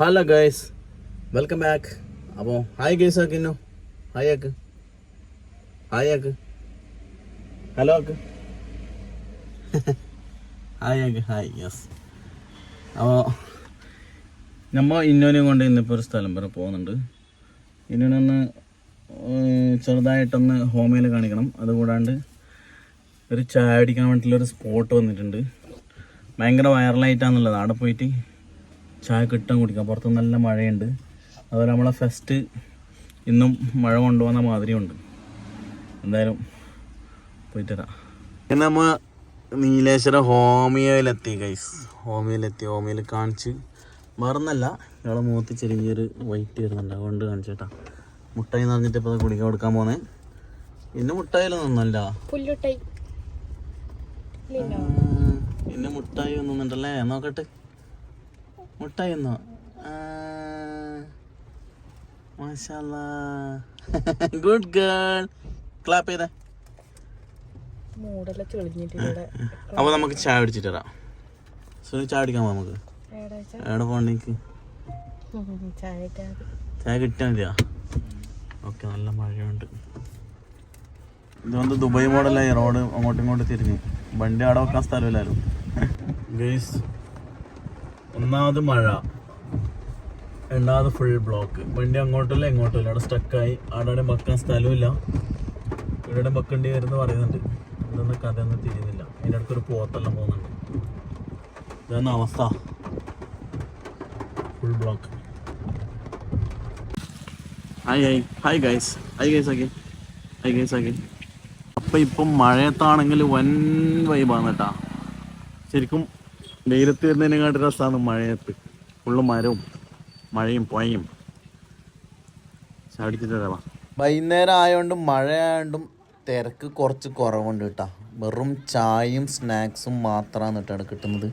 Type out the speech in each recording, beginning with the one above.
Hello guys welcome back. അപ്പോൾ hi guys ആക്കിന്നു hi ആക്ക്. ഹായ് ആക്ക്. ഹലോ ആക്ക്. ഹായ് ആക്ക് ഹായ് യെസ് അപ്പോൾ നമ്മൾ ഇന്നോനെയും കൊണ്ട് ഇന്നിപ്പോൾ ഒരു സ്ഥലം വരെ പോകുന്നുണ്ട്. ഇന്നൊന്ന് ചെറുതായിട്ടൊന്ന് ഹോമിയിൽ കാണിക്കണം. അതുകൂടാണ്ട് ഒരു ചായ അടിക്കാൻ വേണ്ടിയിട്ടുള്ളൊരു സ്പോട്ട് വന്നിട്ടുണ്ട്. ഭയങ്കര വൈറലായിട്ടാണെന്നുള്ളത് അവിടെ പോയിട്ട് ചായ കിട്ടാൻ കുടിക്കാം. പുറത്ത് നല്ല മഴയുണ്ട്. അതുപോലെ നമ്മളെ ഫെസ്റ്റ് ഇന്നും മഴ കൊണ്ടുവന്ന മാതിരിയുണ്ട്. എന്തായാലും പോയിട്ട് തരാം പിന്നെ നമ്മ നീലേശ്വര ഹോമിയോയിലെത്തി ഗൈസ് ഹോമിയോയിലെത്തി. ഹോമിയോയിൽ കാണിച്ച് മറന്നല്ല. ഇയാളെ മുഖത്ത് ചെറിയൊരു വൈറ്റ് വരുന്നുണ്ട്. അതുകൊണ്ട് കാണിച്ചേട്ടാ. മുട്ടായി എന്ന് പറഞ്ഞിട്ട് ഇപ്പോൾ കുടിക്കാൻ കൊടുക്കാൻ പോന്നെ. പിന്നെ മുട്ടായി ഒന്നല്ല പിന്നെ മുട്ടായി ഒന്നുണ്ടല്ലേ നോക്കട്ടെ. മുട്ടായി മാഷാല്ല. ഗുഡ് ഗേൾ ക്ലാപ്പ് ചെയ്തേ. അപ്പൊ നമുക്ക് ചായ അടിച്ചിട്ട് തരാം സുനി ചായ അടിക്കാൻ നമുക്ക്. എവിടെ പോകണ്ടേക്ക് ചായ കിട്ടിയാൽ മതിയാ ഓക്കെ നല്ല മഴയുണ്ട്. ഇതുകൊണ്ട് ദുബായ് മോഡലായി റോഡ് അങ്ങോട്ടും ഇങ്ങോട്ടും തിരിഞ്ഞ്. വണ്ടി അവിടെ വെക്കാൻ സ്ഥലമില്ലായിരുന്നു. ഗൈസ് ഒന്നാമത് മഴ. രണ്ടാമത് ഫുൾ ബ്ലോക്ക് വണ്ടി അങ്ങോട്ടല്ല ഇങ്ങോട്ടല്ല അവിടെ സ്റ്റക്കായി അവിടെ വെക്കാൻ സ്ഥലമില്ല ഇവിടെ വെക്കേണ്ടി വരുമെന്ന് പറയുന്നുണ്ട്. ഇതൊന്നും കഥയൊന്നും തിരിയുന്നില്ല. അതിന്റെ അടുത്തൊരു പോത്തെല്ലാം പോകുന്നുണ്ട്. ഇതാണ് അവസ്ഥ. Full block hi hi hi guys hi guys ആക്കി ഹായ് ഗൈസ് ആക്കി അപ്പം ഇപ്പം മഴയത്താണെങ്കിൽ വൻ വൈബാണ് കേട്ടാ ശരിക്കും വെയിലത്ത് വരുന്നതിനെക്കാട്ടി രസമാണ് മഴയത്ത്. ഫുള്ള് മരവും മഴയും പുഴയും. ചാടിച്ചിട്ട് വൈകുന്നേരം ആയതുകൊണ്ടും മഴ ആയതുകൊണ്ടും തിരക്ക് കുറച്ച് കുറവുണ്ട് കേട്ടാ. വെറും ചായയും സ്നാക്സും മാത്രമാണ് കേട്ടാണ് കിട്ടുന്നത്.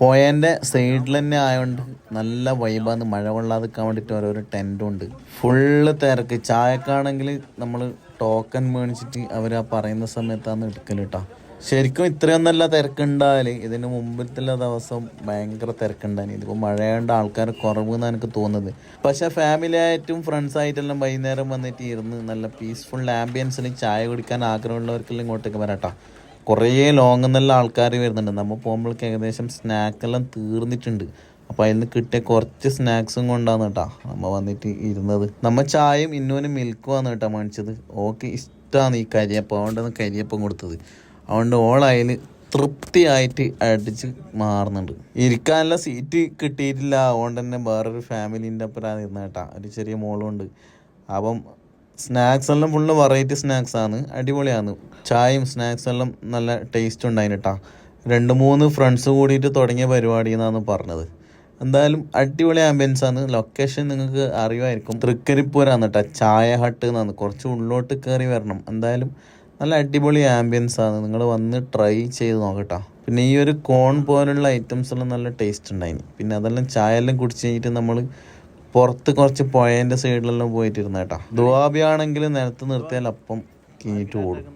പുഴേന്റെ സൈഡിൽ തന്നെ ആയതുകൊണ്ട് നല്ല വൈബാന്ന് മഴ കൊള്ളാതിരിക്കാൻ വേണ്ടിയിട്ട് ഓരോരോ ടെന്റും ഉണ്ട് ഫുള്ള് തിരക്ക്. ചായക്കാണെങ്കിൽ നമ്മൾ ടോക്കൺ മേടിച്ചിട്ട് അവർ ആ പറയുന്ന സമയത്താണ് എടുക്കൽ കേട്ടോ. ശരിക്കും ഇത്രയൊന്നല്ല തിരക്കുണ്ടായാൽ ഇതിന് മുമ്പിലത്തെ ദിവസം ഭയങ്കര തിരക്കുണ്ടായി ഇതിപ്പോൾ മഴയുണ്ട് ആൾക്കാർ കുറവ് എന്നാണ് എനിക്ക് തോന്നുന്നത്. പക്ഷേ ഫാമിലി ആയിട്ടും ഫ്രണ്ട്സ് ആയിട്ടെല്ലാം വൈകുന്നേരം വന്നിട്ട് ഇരുന്ന് നല്ല പീസ്ഫുൾ ആംബിയൻസിൽ ചായ കുടിക്കാൻ ആഗ്രഹമുള്ളവർക്കെല്ലാം ഇങ്ങോട്ടേക്ക് വരാട്ടോ കുറേ ലോങ് നല്ല ആൾക്കാർ വരുന്നുണ്ട്. നമ്മൾ പോകുമ്പോഴേക്ക് ഏകദേശം സ്നാക്കെല്ലാം തീർന്നിട്ടുണ്ട്. അപ്പോൾ അതിൽ നിന്ന് കിട്ടിയ കുറച്ച് സ്നാക്സും കൊണ്ടാണ് കേട്ടോ നമ്മൾ വന്നിട്ട് ഇരുന്നത്. നമ്മൾ ചായയും ഇന്നൂനും മിൽക്കുമാണ് കേട്ടോ മേടിച്ചത്. ഓക്കെ ഇഷ്ടമാണ് ഈ കരിയപ്പം. അതുകൊണ്ടാണ് കരിയപ്പം കൊടുത്തത്. അതുകൊണ്ട് ഓളതിൽ തൃപ്തിയായിട്ട് അടിച്ച് മാറുന്നുണ്ട്. ഇരിക്കാനുള്ള സീറ്റ് കിട്ടിയിട്ടില്ല. അതുകൊണ്ട് തന്നെ വേറൊരു ഫാമിലീന്റെ ഒപ്പരാണ് ഇരുന്ന കേട്ടാ ഒരു ചെറിയ മോളുണ്ട്. അപ്പം സ്നാക്സ് എല്ലാം ഫുള്ള് വെറൈറ്റി സ്നാക്സ് ആണ്. അടിപൊളിയാണ്. ചായയും സ്നാക്സ് എല്ലാം നല്ല ടേസ്റ്റ് ഉണ്ടായിന് കേട്ടാ രണ്ട് മൂന്ന് ഫ്രണ്ട്സ് കൂടിയിട്ട് തുടങ്ങിയ പരിപാടി എന്നാണ് പറഞ്ഞത്. എന്തായാലും അടിപൊളി ആംബിയൻസ് ആണ്. ലൊക്കേഷൻ നിങ്ങൾക്ക് അറിയുമായിരിക്കും. തൃക്കരിപ്പൂരാണ് കേട്ടോ ചായ ഹട്ട് എന്നാണ്. കുറച്ച് ഉള്ളോട്ട് കയറി വരണം. എന്തായാലും നല്ല അടിപൊളി ആംബിയൻസ് ആണ്. നിങ്ങൾ വന്ന് ട്രൈ ചെയ്ത് നോക്കട്ടോ. പിന്നെ ഈ ഒരു കോൺ പോലുള്ള ഐറ്റംസ് എല്ലാം നല്ല ടേസ്റ്റ് ഉണ്ടായിന്. പിന്നെ അതെല്ലാം ചായ എല്ലാം കുടിച്ച് കഴിഞ്ഞിട്ട് നമ്മൾ പുറത്ത് കുറച്ച് പുഴേന്റെ സൈഡിലെല്ലാം പോയിട്ടിരുന്ന കേട്ടോ. ദുവാബിയാണെങ്കിൽ നിലത്ത് നിർത്തിയാൽ അപ്പം കീഞ്ഞിട്ട് ഓടും.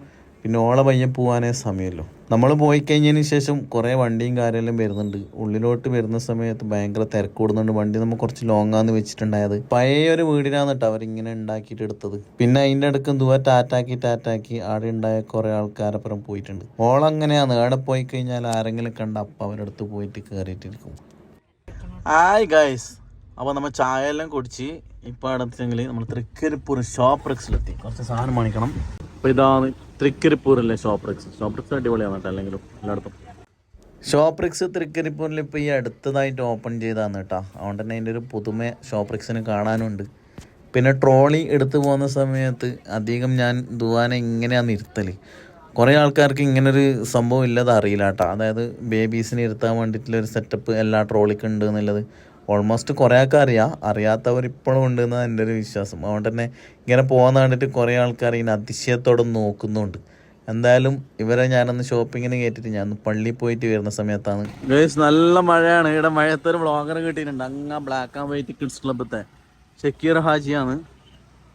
പിന്നെ ഓളെ പയ്യൻ പോകാനേ സമയമല്ലോ നമ്മൾ പോയി കഴിഞ്ഞതിന് ശേഷം കുറേ വണ്ടിയും കാര്യമെല്ലാം വരുന്നുണ്ട്. ഉള്ളിലോട്ട് വരുന്ന സമയത്ത് ഭയങ്കര തിരക്ക് കൂടുന്നുണ്ട്. വണ്ടി നമ്മൾ കുറച്ച് ലോങ് ആന്ന് വെച്ചിട്ടുണ്ടായത്. പഴയ ഒരു വീടിനാന്ന് കേട്ടോ അവരിങ്ങനെ ഉണ്ടാക്കിയിട്ട് എടുത്തത്. പിന്നെ അതിന്റെ അടുക്കും ദൂരെ ടാറ്റാക്കി ടാറ്റാക്കി ആടെ ഉണ്ടായ കുറേ ആൾക്കാരപ്പുറം പോയിട്ടുണ്ട്. ഓൾ ഓളങ്ങനെയാണ് അവിടെ പോയി കഴിഞ്ഞാൽ ആരെങ്കിലും കണ്ട അപ്പം അവരുടെ അടുത്ത് പോയിട്ട് കയറിയിട്ടിരിക്കും ഹായ് ഗൈസ് അപ്പോൾ നമ്മൾ ചായ എല്ലാം കുടിച്ച് ഇപ്പോൾ അടുത്തെങ്കിൽ നമ്മൾ തൃക്കരിപ്പൂർ ഷോപ്പ് റെക്സിലെത്തി കുറച്ച് സാധനം വാങ്ങിക്കണം. അപ്പോൾ ഇതാണ് തൃക്കരിപ്പൂരല്ലേ ഷോപ്പ് ഷോപ്രിക്സ് ഷോപ്പ് റെക്സ് അടിപൊളിയാണ് കേട്ടോ അല്ലെങ്കിലും എല്ലായിടത്തും. ഷോപ്പ് റിക്സ് തൃക്കരിപ്പൂരിൽ ഇപ്പോൾ ഈ അടുത്തതായിട്ട് ഓപ്പൺ ചെയ്തതാണ് കേട്ടോ. അതുകൊണ്ട് തന്നെ അതിന്റെ ഒരു പുതുമ ഷോപ്പ് റിക്സിന് കാണാനുണ്ട്. പിന്നെ ട്രോളി എടുത്തു പോകുന്ന സമയത്ത് അധികം ഞാൻ ദുവാനെ ഇങ്ങനെയാണ് ഇരുത്തൽ കുറേ ആൾക്കാർക്ക് ഇങ്ങനൊരു സംഭവം ഇല്ലാതെ അറിയില്ല കേട്ടോ. അതായത് ബേബീസിനെ ഇരുത്താൻ വേണ്ടിയിട്ടുള്ള ഒരു സെറ്റപ്പ് എല്ലാ ട്രോളിക്കും ഉണ്ട് എന്നുള്ളത്. ഓൾമോസ്റ്റ് കുറേ ആൾക്ക് അറിയാം. അറിയാത്തവർ ഇപ്പോഴും ഉണ്ട് എന്നാണ് എന്റെ ഒരു വിശ്വാസം. അതുകൊണ്ട് തന്നെ ഇങ്ങനെ പോകുന്ന കണ്ടിട്ട് കുറേ ആൾക്കാർ ഇങ്ങനെ അതിശയത്തോടെ നോക്കുന്നുണ്ട്. എന്തായാലും ഇവരെ ഞാനൊന്ന് ഷോപ്പിങ്ങിന് കയറ്റിട്ട് ഞാൻ പള്ളിയിൽ പോയിട്ട് വരുന്ന സമയത്താണ്. നല്ല മഴയാണ്. ഇവിടെ മഴയത്തൊരു ബ്ലോഗർ കിട്ടിയിട്ടുണ്ട്. അങ്ങ് ബ്ലാക്ക് ആൻഡ് വൈറ്റ് കിഡ്സ് ക്ലബത്തെ ഷക്കീർ ഹാജിയാണ്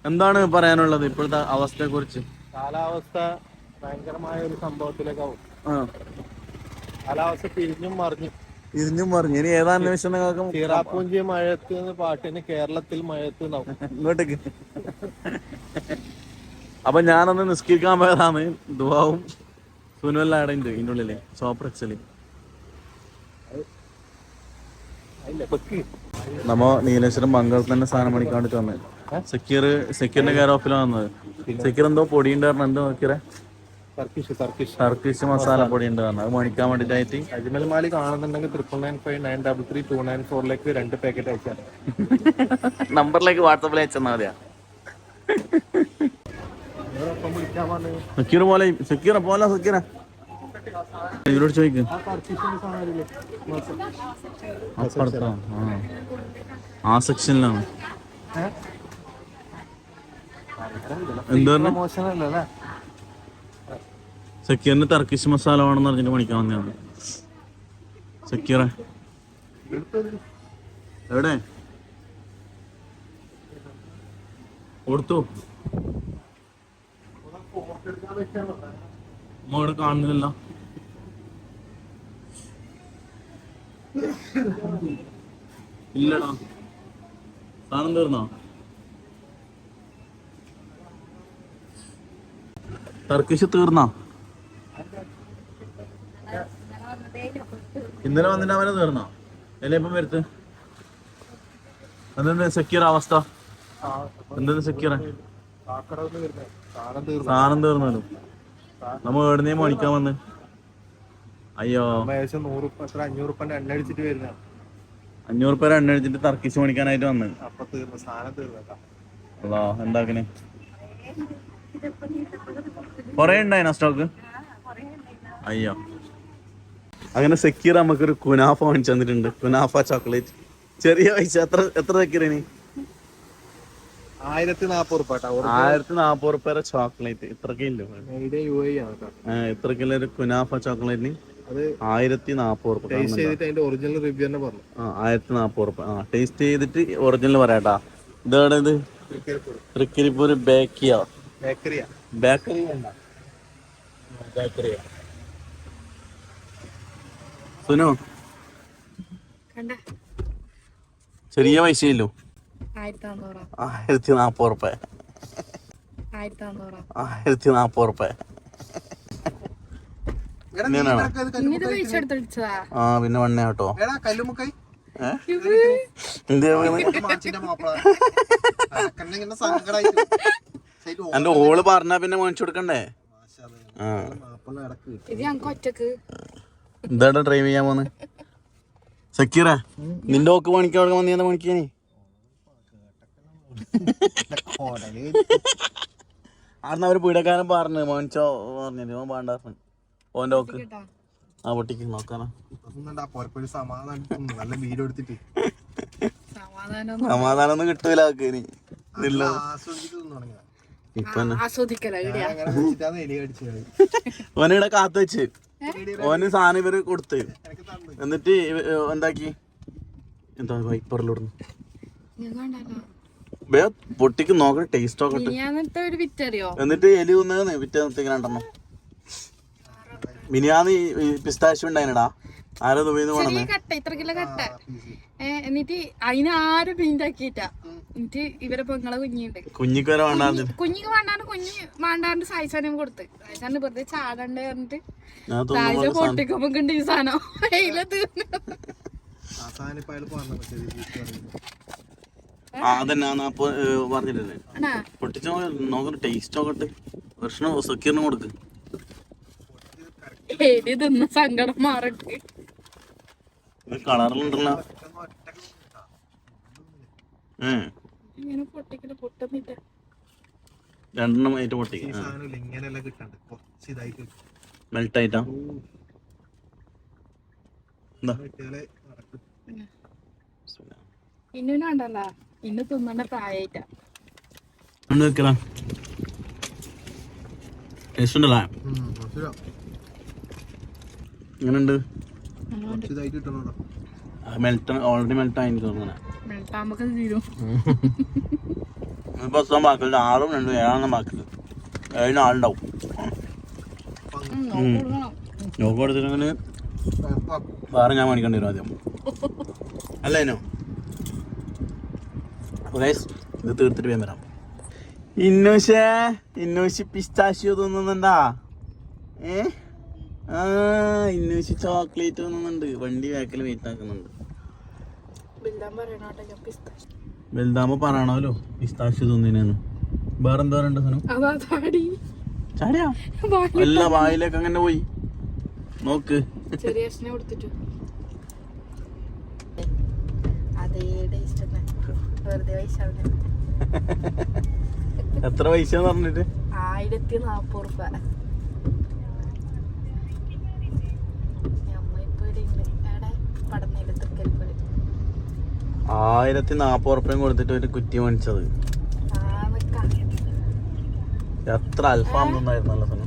എന്താണ് പറയാനുള്ളത് ഇപ്പോഴത്തെ അവസ്ഥയെ കുറിച്ച് കാലാവസ്ഥ ഭയങ്കരമായ ഒരു സംഭവത്തിലേക്കാവും. ആ. കാലാവസ്ഥ തിരിഞ്ഞും മറിഞ്ഞും. ഇതിനും പറഞ്ഞു ഇനി ഏതാ ചിറാപ്പൂഞ്ചി മഴയത്ത് എന്ന് പാട്ടിന് കേരളത്തിൽ മഴയത്ത്. ഇങ്ങോട്ടേക്ക്. അപ്പൊ ഞാനൊന്ന് നിസ്കരിക്കാൻ പോയതാണ്. ദുവാവും സുനുവെല്ലാം ഉണ്ട് ഇതിന്റെ ഉള്ളിൽ. സോപ്പർ എക്സൽ അതില്ല, വെക്ക്. നമ്മ നീലേശ്വരം മംഗളത്തിൽ തന്നെ സാധനം മേടിക്കാൻ വേണ്ടിട്ട് വന്നത് സെക്യൂർ സെക്യൂറിന്റെ കെയർ ഓഫിലാണ് വന്നത്. സെക്യൂർ എന്തോ പൊടിയുണ്ടായിരുന്നു എന്തോ നോക്കിയേ? ടർക്കിഷ് മസാല പൊടി ഉണ്ട് അത് മേടിക്കാൻ വേണ്ടിട്ടായിട്ട് അജ്മൽ മാലി കാണുന്നുണ്ടെങ്കിൽ triple nine five nine double three two nine ഫോറിലേക്ക് രണ്ട് പാക്കറ്റ് അയച്ചാൽ നമ്പറിലേക്ക് വാട്സപ്പിൽ അയച്ചാൽ മതിയാ. പോലെ പോലെ ഇവരോട് ചോദിക്കും. അപ്പുറത്തോ ആ സെക്ഷനിലാണ് എന്താ മോശമല്ല അല്ലേ സെക്യൂറിന് ടർക്കിഷ് മസാല വേണമെന്ന് പറഞ്ഞിട്ട് പണിക്കാൻ വന്നതാണ്. സെക്യൂറെ എവിടെ? കൊടുത്തു. ഇവിടെ കാണുന്നില്ല ഇല്ലടാ. സാധനം തീർന്നോ? ടർക്കിഷ് തീർന്നോ? ഇന്നലെ വന്നിട്ട് അവനെ തീർന്നോ? അല്ലെ ഇപ്പം വരുത്ത്? എന്തെന്ന് സെക്യൂർ അവസ്ഥ? എന്തെന്ന് സെക്യൂർ സാധനം തീർന്നു സാധനം തീർന്നാലും. നമ്മ എവിടുന്നേ മേടിക്കാൻ വന്ന്? അയ്യോ. അഞ്ഞൂറ് പേര് എണ്ണ അടിച്ചിട്ട് തർക്കിച്ച് മേടിക്കാനായിട്ട് വന്ന്. അല്ലോ എന്താക്കണേ കൊറേ ഉണ്ടായിന സ്റ്റോക്ക് അയ്യോ. അങ്ങനെ സെക്യൂർ നമുക്കൊരു കുനാഫ വാങ്ങിച്ചു തന്നിട്ടുണ്ട്. കുനാഫ ചോക്ലേറ്റ്. ചെറിയ പൈസ. എത്ര എത്ര സെക്യൂറിന് ആയിരത്തി നാപ്പത് റുപ്യ ചോക്ലേറ്റ്. ഇത്രക്കേ ഇത്രക്കില്ല മെയ്ഡ് യു എ ആണ് കേട്ടോ ഇത്ര ഒരു കുനാഫ ചോക്ലേറ്റിന് അത് ആയിരത്തി നാപ്പത് റുപ്യ ടേസ്റ്റ് ചെയ്തിട്ട് അതിന്റെ ഒറിജിനൽ റിവ്യൂ തന്നെ പറഞ്ഞു. ആ ആയിരത്തി നാപ്പത് റുപ്യ ആ ടേസ്റ്റ് ചെയ്തിട്ട് ഒറിജിനൽ പറയാട്ടാ ഇതാണ് ഇത് തൃക്കരിപ്പൂർ. ബേക്കിയോ. ബേക്കറിയാ. ബേക്കറി ബേക്കറിയാ. സുനു. കണ്ട? ചെറിയ പൈസയല്ലോ ആയിരത്തി നാപ്പത് റുപ്യ. ആയിരത്തി നാപ്പത് എടുത്തടിച്ചതാ ആ പിന്നെ വണ്ണ കേട്ടോ. എന്റെ ഓൾ പറഞ്ഞാ പിന്നെ മേടിച്ചു കൊടുക്കണ്ടേ? ആ. ഇത് ഞങ്ങൾക്ക് ഒറ്റയ്ക്ക്. എന്താടാ ഡ്രൈവ് ചെയ്യാൻ പോന്ന്? സക്കീറ നിന്റെ ഓക്ക് പണിക്ക് അവിടെ വന്നീ? പണിക്കാനേ അന്ന് അവർ പീഡക്കാരൻ പറഞ്ഞു മോനിച്ചോ പറഞ്ഞു ഓൻ പാണ്ട ഓന്റെ ഓക്ക്. ആ പൊട്ടിക്ക് നോക്കാനാ. നല്ല വീഡിയോ എടുത്തിട്ട്. സമാധാനം ഒന്നും കിട്ടൂല ഇനി. ഓനിവിടെ കാത്തു വെച്ച്. ഓന് സാധനം ഇവർ കൊടുത്ത്. എന്നിട്ട് എന്താക്കി? എന്താ വൈപ്പറിലിടുന്നു? പൊട്ടിക്ക് നോക്കട്ടെ ടേസ്റ്റ് നോക്കട്ടെ എന്നിട്ട് എലി വന്നേന്ന് പിറ്റേന്നത്തേക്ക് രണ്ടെണ്ണം. മിനിയാന്ന് പിസ്താശു ഉണ്ടായിനടാ. ആരോ ദുബൈന്ന് ചെറിയ കട്ട ഇത്ര കിലോ കട്ട. ഏ എന്നിട്ട് അതിന് ആരും പിന്താക്കിയിട്ടാ. എന്നിട്ട് ഇവരെ പെങ്ങളെ കുഞ്ഞിണ്ട് കുഞ്ഞിക്ക് വരെ വേണ്ടാന്ന് കുഞ്ഞിക്ക് വേണ്ടാണ്ട് കുഞ്ഞ് വേണ്ടാണ്ട് സായിസാനം കൊടുത്ത്. സായിസാന് വെറുതെ ചാടണ്ട പറഞ്ഞിട്ട്. ഞാൻ സായിച്ച തോന്നുന്നു പൊട്ടിക്കുമ്പോ കണ്ട് ഈ സാധനം വെയില തീർന്നു അവസാനം ഇപ്പൊ അയാൾ പറഞ്ഞു മറ്റേത് ചീത്ത പറയുന്നത്. ആ അതന്നെ ഞാൻ അപ്പൊ പറഞ്ഞില്ലേ ആണാ പൊട്ടിച്ച് നോക്കട്ടെ ടേസ്റ്റ് നോക്കട്ടെ. ഭക്ഷണം സക്കീറിന് കൊടുക്ക്. തിന്ന സങ്കടം മാറട്ടെ. കളറിലുണ്ടല്ലോ ഇങ്ങനെ പൊട്ടിക്കൽ രണ്ടെണ്ണം ആയിട്ട് പൊട്ടി. ഈ കിട്ടണ്ട്? കുറച്ച് മെൽറ്റ് ആയിട്ടാ. ഇന്നു വേണ്ടല്ല ഇന്ന് തിന്നണ്ട പ്രായായിട്ടാ. എന്ത് വെക്കലാ ടേസ്റ്റ് ഉണ്ടല്ലേ? ഇതാ. എങ്ങനെയുണ്ട്. മെൽറ്റ് ഓൾറെഡി മെൽറ്റ് ആയി എനിക്ക് തോന്നുന്നു. ബാക്കില്ല ആറും രണ്ടും ഏഴിന് ആളുണ്ടാവും നോക്കി കൊടുത്തിട്ടുണ്ടെങ്കിൽ വേറെ ഞാൻ മേടിക്കേണ്ടി വരും ആദ്യം. അല്ലേനോ ഗൈസ് ഇത് തീർത്തിട്ട് വേഗം വരാം. ഇന്നൂഷേ ഇന്നൂഷ് പിസ്താശിയോ തോന്നുന്നുണ്ടാ? ഏ? ആ ചോക്ലേറ്റ് തോന്നുന്നുണ്ട് വണ്ടി ബാക്കിൽ വെയിറ്റ് ആക്കുന്നുണ്ട്. ബിൽഡാൻ പറയണോട്ടെ ഞാൻ പിസ്താശ് വലുതാകുമ്പോ പറയണമല്ലോ പിസ്താഷ്യോ തോന്നിനു വേറെ എന്താ പറയണ്ട ചാടിയാ? അല്ല വായിലേക്ക് അങ്ങനെ പോയി. നോക്ക്. എത്ര പൈസ പറഞ്ഞിട്ട്? ആയിരത്തി നാപ്പത് ഞമ്മ ഇപ്പൊ ഇവിടെ ഉണ്ട് എവിടെ പടന്നേൽ തൃക്കരിപ്പുഴ ആയിരത്തി നാപ്പത് ഉറുപ്പ്യം കൊടുത്തിട്ട് ഒരു കുറ്റി മേടിച്ചത്. എത്ര അൽഫാം തിന്നായിരുന്നല്ലോ സനു?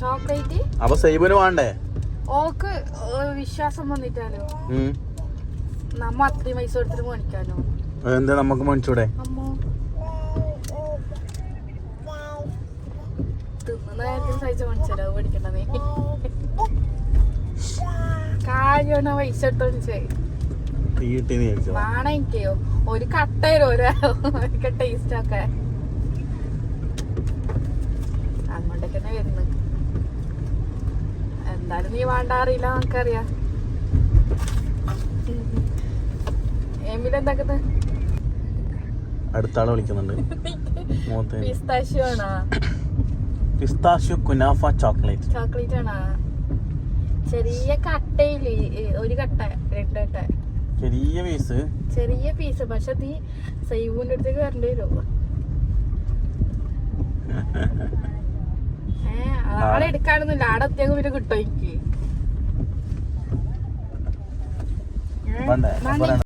ചോക്ലേറ്റ്? അപ്പൊ സൈബിന് വേണ്ടേ? ഓക്ക് വിശ്വാസം വന്നിട്ടാലോ. നമ്മ അത്രയും പൈസ കൊടുത്തിട്ട് മേടിക്കാലോ? അതെന്താ നമുക്ക് മേടിച്ചൂടെ? തിന്നുന്ന കാര്യത്തിൽ സഹിച്ച മേടിച്ചാലോ മേടിക്കണ്ടേ കാര്യമാണ് പൈസ എടുത്ത് മേടിച്ചേ വേണം എനിക്കോ. ഒരു കട്ട തരും ഒരു ടേസ്റ്റ് ഒക്കെ? അങ്ങോട്ടേക്ക് തന്നെ വരുന്നു. എന്തായാലും നീ വേണ്ട അറിയില്ല നമുക്കറിയാം. അടുത്ത ആൾ വിളിക്കുന്നുണ്ട്. Pistachio kunafa chocolate. ചോക്ലേറ്റ് ആണോ? ചെറിയ കട്ടയിൽ ഒരു കട്ട രണ്ട് കട്ട. ചെറിയ പീസ് ചെറിയ പീസ് പക്ഷെ നീ സൈബൂന്റെ അടുത്തേക്ക് വരേണ്ടി വരുമോ ഏ ആളെ എടുക്കാനൊന്നുമില്ല. ആടെ അത്യാവശ്യം പിന്നെ കിട്ടോ എനിക്ക്.